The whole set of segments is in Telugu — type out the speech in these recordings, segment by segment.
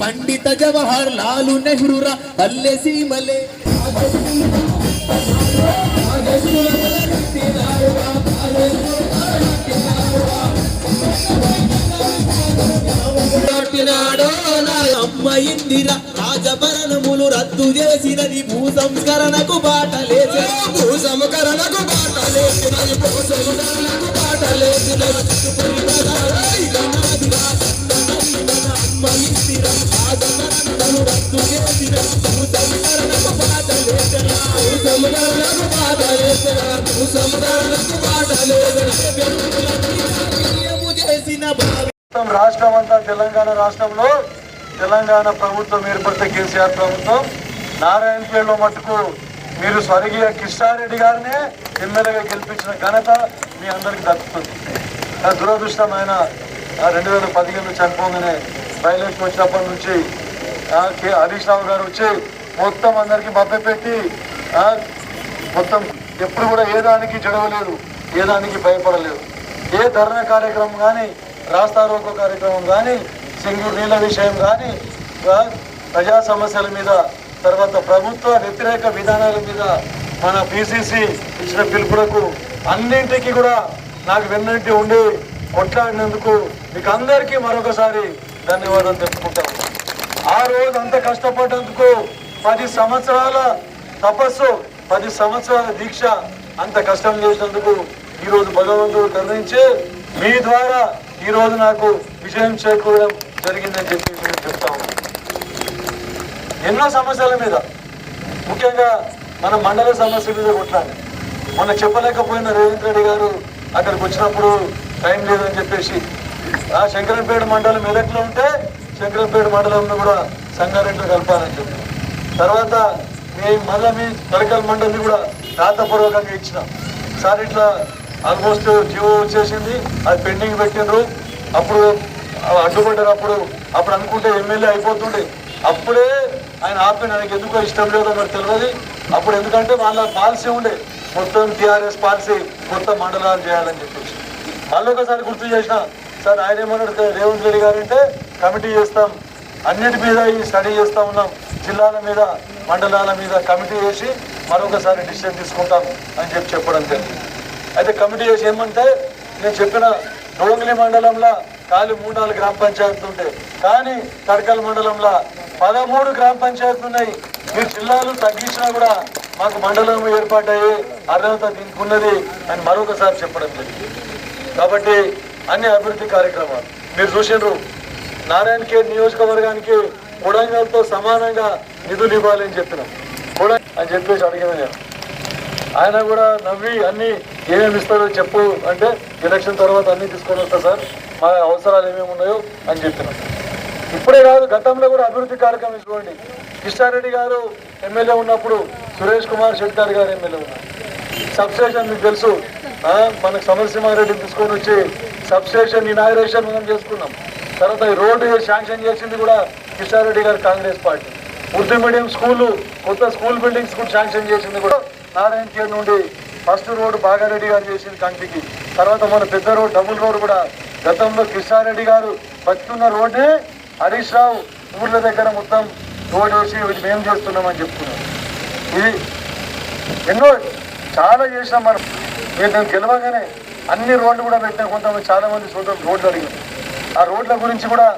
పండిత జవహర్ లాలు నెహ్రూరా పల్లె సీమలే. అమ్మ రాజభరణములు రద్దు చేసినది భూ సంస్కరణకు బాట లేచినది భూ సంస్కరణకు బాట లేచినది భూ రాష్ట్రం అంతా తెలంగాణ రాష్ట్రంలో తెలంగాణ ప్రభుత్వం ఏర్పడితే కేసీఆర్ ప్రభుత్వం నారాయణపేటలో మటుకు మీరు స్వర్గీయ కిష్టారెడ్డి గారినే ఎమ్మెల్యేగా గెలిపించిన ఘనత మీ అందరికి దక్కుతుంది. దురదృష్టం ఆయన రెండు వేల పదిహేను చనిపోగానే బయలుకి వచ్చినప్పటి నుంచి హరీష్ రావు గారు వచ్చి మొత్తం అందరికి మద్దతు పెట్టి మొత్తం ఎప్పుడు కూడా ఏ దానికి జడవలేదు ఏ దానికి భయపడలేదు. ఏ ధర్నా కార్యక్రమం కానీ రాస్తారోకో కార్యక్రమం కానీ సింగూరు నీళ్ళ విషయం కానీ ప్రజా సమస్యల మీద తర్వాత ప్రభుత్వ వ్యతిరేక విధానాల మీద మన పిసిసి ఇచ్చిన పిలుపులకు అన్నింటికి కూడా నాకు వెన్నంటి ఉండి కొట్లాడినందుకు మీకు అందరికీ మరొకసారి ధన్యవాదాలు తెలుపుకుంటాను. ఆ రోజు అంత కష్టపడ్డందుకు పది సంవత్సరాల తపస్సు పది సంవత్సరాల దీక్ష అంత కష్టం చేసినందుకు ఈరోజు భగవంతుడు కరుణించి మీ ద్వారా ఈరోజు నాకు విజయం చేకూరడం జరిగిందని చెప్పి మేము చెప్తాము ఎన్నో సమస్యల మీద ముఖ్యంగా మన మండల సమస్య మీద కొట్లాడి మొన్న చెప్పలేకపోయిన రేవంత్ రెడ్డి గారు అక్కడికి వచ్చినప్పుడు టైం లేదని చెప్పేసి ఆ శంకరంపేట మండలం మెదక్లో ఉంటే శంకరంపేట మండలంలో కూడా సంగారెడ్డిలో కలపాలని చెప్పి. తర్వాత మీ మళ్ళీ మీ తలకల్ మండలిని కూడా రాతపూర్వకంగా ఇచ్చినాం. సార్ ఇట్లా ఆల్మోస్ట్ జీవో వచ్చేసింది అది పెండింగ్ పెట్టినరు అప్పుడు అడ్డుపడ్డారు అప్పుడు అప్పుడు అనుకుంటే ఎమ్మెల్యే అయిపోతుండే. అప్పుడే ఆయన ఆపిన ఆయనకి ఎందుకో ఇష్టం లేదో మరి తెలియదు అప్పుడు ఎందుకంటే వాళ్ళ పాలసీ ఉండే. మొత్తం టీఆర్ఎస్ పాలసీ కొత్త మండలాలు చేయాలని చెప్పేసి. మళ్ళీ ఒకసారి గుర్తు చేసిన సార్ ఆయన ఏమన్నాడు రేవంత్ రెడ్డి గారు అంటే కమిటీ చేస్తాం అన్నిటి మీద ఈ స్టడీ చేస్తా ఉన్నాం జిల్లాల మీద మండలాల మీద కమిటీ చేసి మరొకసారి డిసిషన్ తీసుకుంటాం అని చెప్పి చెప్పడం జరిగింది. అయితే కమిటీ చేసి ఏమంటే నేను చెప్పిన డోంగ్లి మండలంలో ఖాళీ మూడు నాలుగు గ్రామ పంచాయతీలు ఉంటాయి కానీ తడకల్ మండలంలో పదమూడు గ్రామ పంచాయతీలు ఉన్నాయి. మీరు జిల్లాలు తగ్గించినా కూడా మాకు మండలం ఏర్పాటయ్యి అర్హత దీనికి ఉన్నది అని మరొకసారి చెప్పడం జరిగింది. కాబట్టి అన్ని అభివృద్ధి కార్యక్రమాలు మీరు చూసిండ్రు. నారాయణ ఖేడ్ నియోజకవర్గానికి కొడంగల్తో సమానంగా నిధులు ఇవ్వాలని చెప్పినాం. కూడా అని చెప్పేసి అడిగిన నేను. ఆయన కూడా నవ్వి అన్ని ఏమేమి ఇస్తారో చెప్పు అంటే ఎలక్షన్ తర్వాత అన్ని తీసుకొని వస్తా సార్ మా అవసరాలు ఏమేమి ఉన్నాయో అని చెప్పినాం. ఇప్పుడే కాదు గతంలో కూడా అభివృద్ధి కార్యక్రమం చూడండి కిషారెడ్డి గారు ఎమ్మెల్యే ఉన్నప్పుడు సురేష్ కుమార్ శెట్టార్ గారు ఎమ్మెల్యే ఉన్నారు సబ్స్టేషన్ మీకు తెలుసు. మనకు సమరసింహారెడ్డిని తీసుకొని వచ్చి సబ్స్టేషన్ ఇనాగరేషన్ మనం చేసుకున్నాం. తర్వాత ఈ రోడ్డు శాంక్షన్ చేసింది కూడా కిషారెడ్డి గారు Congress party. Urdu medium school కొత్త స్కూల్ బిల్డింగ్స్ కూడా శాంక్షన్ చేసింది కూడా నారాయణ ఖేడ్ నుండి ఫస్ట్ రోడ్డు బాగారెడ్డి గారు చేసింది కంటికి. తర్వాత మన పెద్ద రోడ్ డబుల్ రోడ్ కూడా గతంలో కిషారెడ్డి గారు బతుకున్న రోడ్డే హరీష్ రావు ఊర్ల దగ్గర మొత్తం రోడ్ వేసి మేము చేస్తున్నామని చెప్తున్నాం ఇది ఎన్నో చాలా చేసినాం మనం. నేను గెలవగానే అన్ని రోడ్లు కూడా పెట్టిన కొంతమంది చాలామంది మంది రోడ్లు అడిగారు. ఆ రోడ్ల గురించి కూడా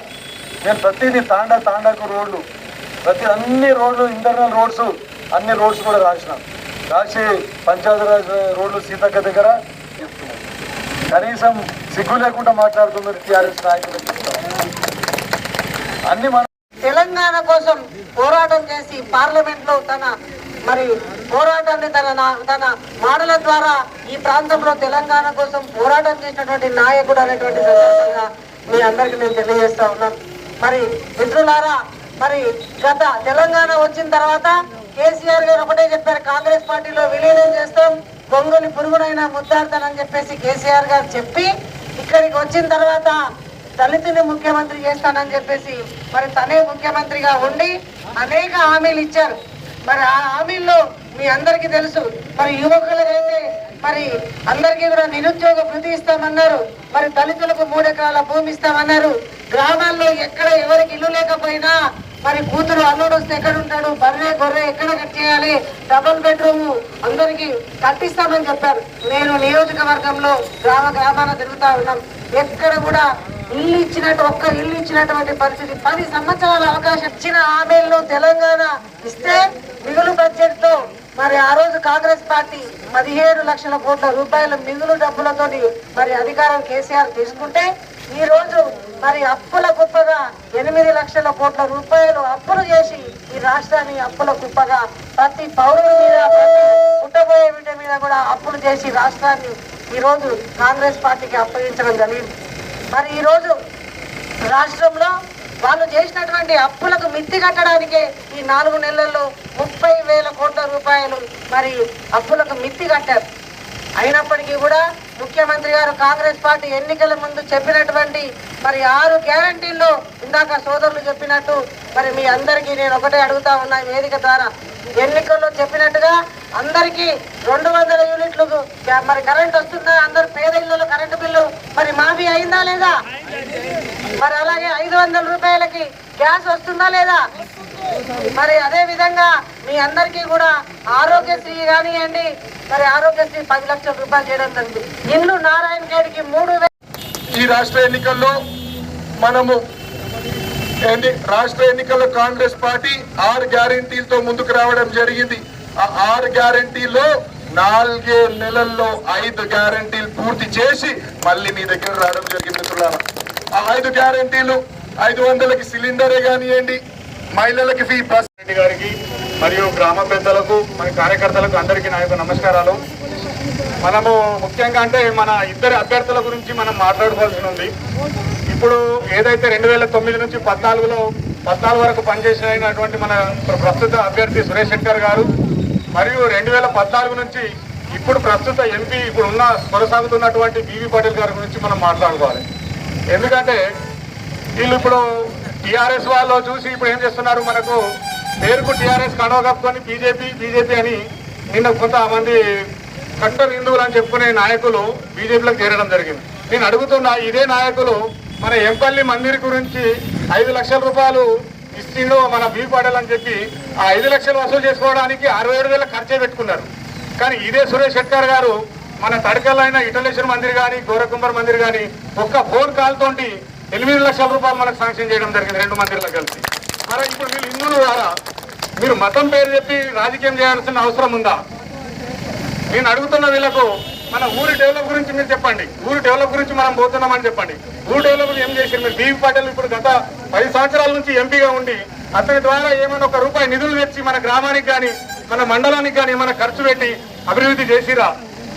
నేను ప్రతిదీ తాండా తాండాకు రోడ్లు ప్రతి అన్ని రోడ్లు ఇంటర్నల్ రోడ్స్ అన్ని రోడ్స్ కూడా రాసినాం. రాసి పంచాయతీరాజ్ రోడ్లు సీతక్క దగ్గర చెప్తున్నాను కనీసం సిగ్గు లేకుండా మాట్లాడుతున్నారు టీఆర్ఎస్ నాయకులు. అన్ని మన తెలంగాణ కోసం పోరాటం చేసి పార్లమెంట్లో తన మరి పోరాటాన్ని తన నా- తన మాటల ద్వారా ఈ ప్రాంతంలో తెలంగాణ కోసం పోరాటం చేసినటువంటి నాయకుడు అనేటువంటి సందర్భంగా మీ అందరికీ నేను తెలియజేస్తా ఉన్నాం మరి మిత్రులారా మరి గత తెలంగాణ వచ్చిన తర్వాత కేసీఆర్ గారు ఒకటే చెప్పారు కాంగ్రెస్ పార్టీలో విలీనం చేస్తాం గొంగలి పురుగునైనా ముద్దాడతానని చెప్పేసి కేసీఆర్ గారు చెప్పి ఇక్కడికి వచ్చిన తర్వాత దళితుని ముఖ్యమంత్రి చేస్తానని చెప్పేసి మరి తనే ముఖ్యమంత్రిగా ఉండి అనేక హామీలు ఇచ్చారు. మరి ఆ హామీల్లో మీ అందరికీ తెలుసు. మరి యువకులకైతే మరి అందరికీ కూడా నిరుద్యోగ వృద్ధి ఇస్తామన్నారు. మరి దళితులకు మూడెకరాల భూమి ఇస్తామన్నారు. గ్రామాల్లో ఎక్కడ ఎవరికి ఇల్లు లేకపోయినా మరి కూతురు అల్లుడు వస్తే ఎక్కడ ఉంటాడు బర్రె గొర్రె ఎక్కడ కట్ చేయాలి? డబుల్ బెడ్రూమ్ అందరికి కట్టిస్తామని చెప్పారు. నేను నియోజకవర్గంలో గ్రామ గ్రామాన తిరుగుతా ఉన్నాం. ఎక్కడ కూడా ఇల్లు ఇచ్చినట్టు ఒక్క ఇల్లు ఇచ్చినటువంటి పరిస్థితి. పది సంవత్సరాల అవకాశం ఇచ్చిన హామీలను తెలంగాణ ఇస్తే మిగులు బడ్జెట్తో మరి ఆ రోజు కాంగ్రెస్ పార్టీ పదిహేడు లక్షల కోట్ల రూపాయల మిగులు డబ్బులతో మరి అధికారం కేసీఆర్ తీసుకుంటే ఈ రోజు మరి అప్పుల కుప్పగా ఎనిమిది లక్షల కోట్ల రూపాయలు అప్పులు చేసి ఈ రాష్ట్రాన్ని అప్పుల కుప్పగా ప్రతి పౌరుల మీద ప్రతి పుట్టబోయే బిడ్డ మీద కూడా అప్పులు చేసి రాష్ట్రాన్ని ఈ రోజు కాంగ్రెస్ పార్టీకి అప్పగించడం జరిగింది. మరి ఈ రోజు రాష్ట్రంలో వాళ్ళు చేసినటువంటి అప్పులకు మిత్తి కట్టడానికే ఈ నాలుగు నెలల్లో ముప్పై వేల కోట్ల రూపాయలు మరి అప్పులకు మిత్తి కట్టారు. అయినప్పటికీ కూడా ముఖ్యమంత్రి గారు కాంగ్రెస్ పార్టీ ఎన్నికల ముందు చెప్పినటువంటి మరి ఆరు గ్యారంటీల్లో ఇందాక సోదరులు చెప్పినట్టు మరి మీ అందరికీ నేను ఒకటే అడుగుతా ఉన్నా వేదిక ద్వారా. ఎన్నికల్లో చెప్పినట్టుగా అందరికీ రెండు వందల యూనిట్లు మరి కరెంట్ వస్తుందా? అందరు పేద ఇళ్ళలో కరెంటు బిల్లు. మరి మాఫీ అయిందా లేదా? మరి అలాగే ఐదు వందల రూపాయలకి గ్యాస్ వస్తుందా లేదా? మరి అదే విధంగా మీ అందరికీ కూడా ఆరోగ్యశ్రీ కానివ్వండి మరి ఆరోగ్యశ్రీ పది లక్షల రూపాయలు చేయడం జరిగింది. ఇల్లు నారాయణ గేడికి మూడు ఈ రాష్ట్ర ఎన్నికల్లో మనము ఏంటి రాష్ట్ర ఎన్నికల్లో కాంగ్రెస్ పార్టీ ఆరు గ్యారంటీలతో ముందుకు రావడం జరిగింది. ఆ ఆరు గ్యారంటీలో నాలుగే నెలల్లో ఐదు గ్యారంటీలు పూర్తి చేసి మళ్ళీ మీ దగ్గర రావడం జరిగింది మిత్రులారా. ఆ ఐదు గ్యారంటీలు ఐదు వందలకి సిలిండరే కానివ్వండి మహిళలకి ఫీ బస్ రెడ్డి గారికి మరియు గ్రామ పెద్దలకు మన కార్యకర్తలకు అందరికీ నా యొక్క నమస్కారాలు. మనము ముఖ్యంగా అంటే మన ఇద్దరు అభ్యర్థుల గురించి మనం మాట్లాడుకోవాల్సి ఉంది. ఇప్పుడు ఏదైతే రెండు వేల తొమ్మిది నుంచి పద్నాలుగులో పద్నాలుగు వరకు పనిచేసినటువంటి మన ప్రస్తుత అభ్యర్థి సురేష్ శెట్కర్ గారు మరియు రెండు వేల పద్నాలుగు నుంచి ఇప్పుడు ప్రస్తుత ఎంపీ ఇప్పుడు ఉన్న కొనసాగుతున్నటువంటి బీవీ పటేల్ గారి గురించి మనం మాట్లాడుకోవాలి. ఎందుకంటే వీళ్ళు ఇప్పుడు టీఆర్ఎస్ వాళ్ళు చూసి ఇప్పుడు ఏం చేస్తున్నారు మనకు? పేరుకు టీఆర్ఎస్ కండవ కప్పుకొని బీజేపీ బీజేపీ అని నిన్న కొంతమంది కట్టర్ హిందువులు అని చెప్పుకునే నాయకులు బీజేపీలో చేరడం జరిగింది. నేను అడుగుతున్నా ఇదే నాయకులు మన ఎంపల్లి మందిర్ గురించి ఐదు లక్షల రూపాయలు ఇచ్చిండు మన బీ చెప్పి ఆ ఐదు లక్షలు వసూలు చేసుకోవడానికి అరవై ఏడు వేల ఖర్చే పెట్టుకున్నారు. కానీ ఇదే సురేష్ శెట్కర్ గారు మన తడకలైన ఇటలేశ్వర మందిర్ కానీ గోరకుంబర్ మందిర్ కానీ ఒక్క ఫోన్ కాల్ తోటి ఎనిమిది లక్షల రూపాయలు మనకు శాంక్షన్ చేయడం జరిగింది రెండు మందిర్లకు కలిసి. మరి ఇప్పుడు మీరు హిందువుల ద్వారా మీరు మతం పేరు చెప్పి రాజకీయం చేయాల్సిన అవసరం ఉందా? నేను అడుగుతున్న వీళ్ళకు మన ఊరి డెవలప్ గురించి మీరు చెప్పండి. ఊరి డెవలప్ గురించి మనం పోతున్నామని చెప్పండి. ఊరు డెవలప్ ఏం చేశారు మీరు బీవీ పాటిల్ ఇప్పుడు గత పది సంవత్సరాల నుంచి ఎంపీగా ఉండి అతని ద్వారా ఏమైనా ఒక రూపాయి నిధులు తెచ్చి మన గ్రామానికి కానీ మన మండలానికి కానీ ఏమైనా ఖర్చు పెట్టి అభివృద్ధి చేసిరా?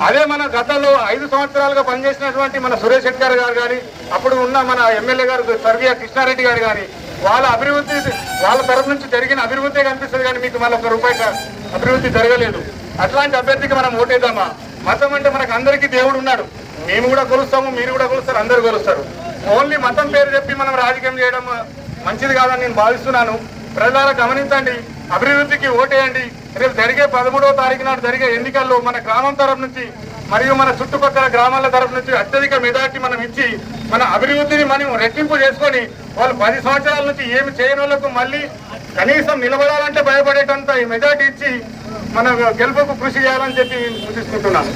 అదే మన గతంలో ఐదు సంవత్సరాలుగా పనిచేసినటువంటి మన సురేష్ శెట్కర్ గారు కానీ అప్పుడు ఉన్న మన ఎమ్మెల్యే గారు స్వర్గీయ కృష్ణారెడ్డి గారు కానీ వాళ్ళ అభివృద్ధి వాళ్ళ తరఫు నుంచి జరిగిన అభివృద్ధి కనిపిస్తుంది కానీ మీకు మళ్ళీ ఒక రూపాయి అభివృద్ధి జరగలేదు. అట్లాంటి అభ్యర్థికి మనం ఓటేద్దామా? మతం అంటే మనకు అందరికీ దేవుడు ఉన్నాడు. మేము కూడా కొలుస్తాము మీరు కూడా కొలుస్తారు అందరు కొలుస్తారు ఓన్లీ మతం పేరు చెప్పి మనం రాజకీయం చేయడం మంచిది కాదని నేను భావిస్తున్నాను. ప్రజల గమనించండి అభివృద్ధికి ఓటేయండి. రేపు జరిగే పదమూడవ తారీఖు నాడు జరిగే ఎన్నికల్లో మన గ్రామం తరపు నుంచి మరియు మన చుట్టుపక్కల గ్రామాల తరపు నుంచి అత్యధిక మెజార్టీ మనం ఇచ్చి మన అభివృద్ధిని మనం రెట్టింపు చేసుకొని వాళ్ళు పది సంవత్సరాల నుంచి ఏమి చేయని వాళ్ళకు మళ్ళీ కనీసం నిలబడాలంటే భయపడేటంత ఈ మెజార్టీ ఇచ్చి మన గెలుపుకు కృషి చేయాలని చెప్పి సూచిస్తున్నాను